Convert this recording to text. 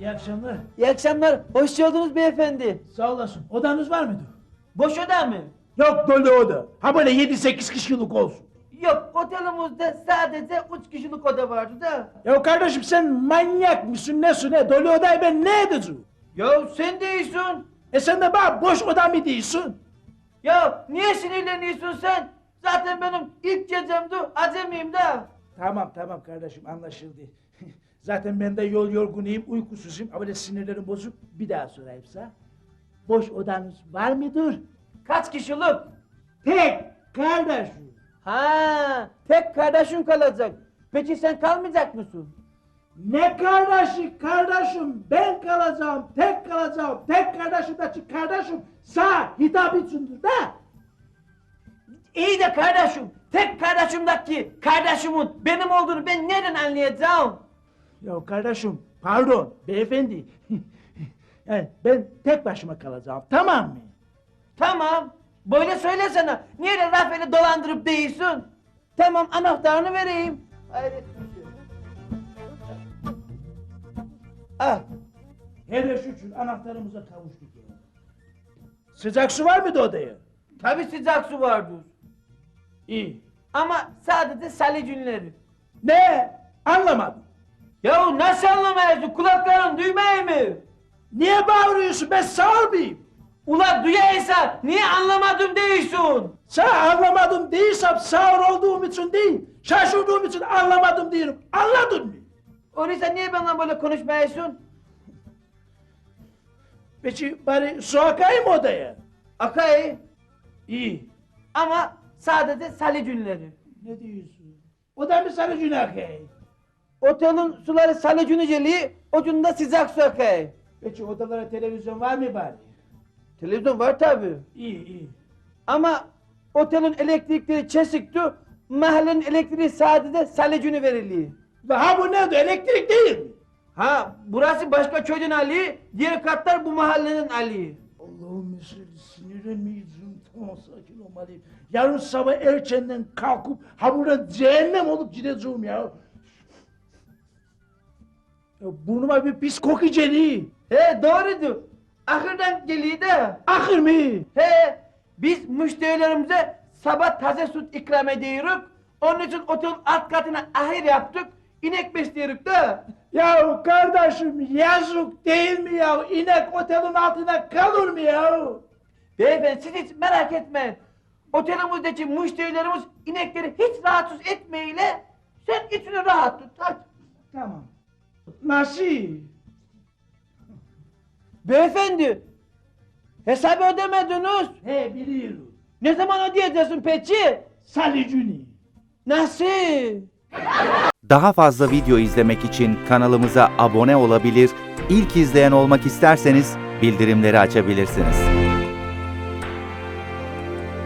İyi akşamlar. İyi akşamlar. Hoş geldiniz beyefendi. Sağ olasın. Odanız var mıydı? Boş oda mı? Yok dolu oda. Ha böyle 7-8 kişilik olsun. Yok otelimizde sadece üç kişilik oda vardı da. Ya kardeşim sen manyak mısın nesin ne? Dolu odayı ben ne edeceğim? Ya sen değilsin. E sen de bana boş oda mı değilsin? Ya niye sinirleniyorsun sen? Zaten benim ilk gecemdi. Acemiyim da. Tamam tamam kardeşim anlaşıldı. Zaten ben de yol yorgunuyum, uykusuzum. Ama böyle sinirlerim bozuk. Bir daha sorayım sana. Boş odanız var mıdır? Kaç kişilik? Tek kardeşim. Ha, tek kardeşin kalacak. Peki sen kalmayacak mısın? Ne kardeşi kardeşim ben kalacağım tek kalacağım tek kardeşimdeki kardeşim sağ hitap içindir de. İyi de kardeşim, tek kardeşimdeki kardeşimin benim olduğunu ben nereden anlayacağım? Ya kardeşim pardon beyefendi. yani ben tek başıma kalacağım tamam mı? Tamam, böyle söylesene. Niye de Rafael'i dolandırıp değilsin? Tamam, anahtarını vereyim. Hayret şey. Ah, Her yaş için anahtarımıza kavuştuk ya. Sıcak su var mıydı odaya? tabii sıcak su vardır. İyi. Ama sadece salı günleri. Ne? Anlamadım. Ya nasıl anlamayasın? Kulakların duymuyor mu? Niye bağırıyorsun ben sağır mıyım? Ula duyaysa niye anlamadım değilsin? Sağ anlamadım değilsem sağır olduğum için değil, şaşırdığım için anlamadım diyorum. Anladın mı? Öyleyse niye benimle böyle konuşmuyorsun? Peki bari su akayım odaya. Akay İyi. ama sadece salı günleri. Ne diyorsun? O da mı sana gün akay? Otelin suları salı günü geliyor, de sıcak su akay. Peki odalara televizyon var mı bari? Televizyon var tabii. İyi iyi. Ama otelin elektrikleri kesikti, mahallenin elektriği sadece salı günü veriliyor. Ve ha bu ne? Elektrik değil mi? Ha, burası başka köyden Ali, diğer katlar bu mahallenin Ali. Allah'ım mesela sinirlenmeyeceğim. Tamam sakin olmalıyım. Yarın sabah erkenden kalkıp ha buradan cehennem olup gideceğim ya. Burnuma bir pis koku geliyor. He doğrudur. Ahırdan geliyor da. Ahır mı? He, biz müşterilerimize sabah taze süt ikram ediyoruz. Onun için otelin alt katına ahır yaptık. İnek besliyoruz da. Ya kardeşim yazık değil mi ya? İnek otelin altına kalır mı ya? Beyefendi siz hiç merak etmeyin. Otelimizdeki müşterilerimiz inekleri hiç rahatsız etmeyle Nasıl? Beyefendi, hesabı ödemediniz. He biliyorum. Ne zaman ödeyeceksin peki? Salı günü. Nasıl? Daha fazla video izlemek için kanalımıza abone olabilir, ilk izleyen olmak isterseniz bildirimleri açabilirsiniz.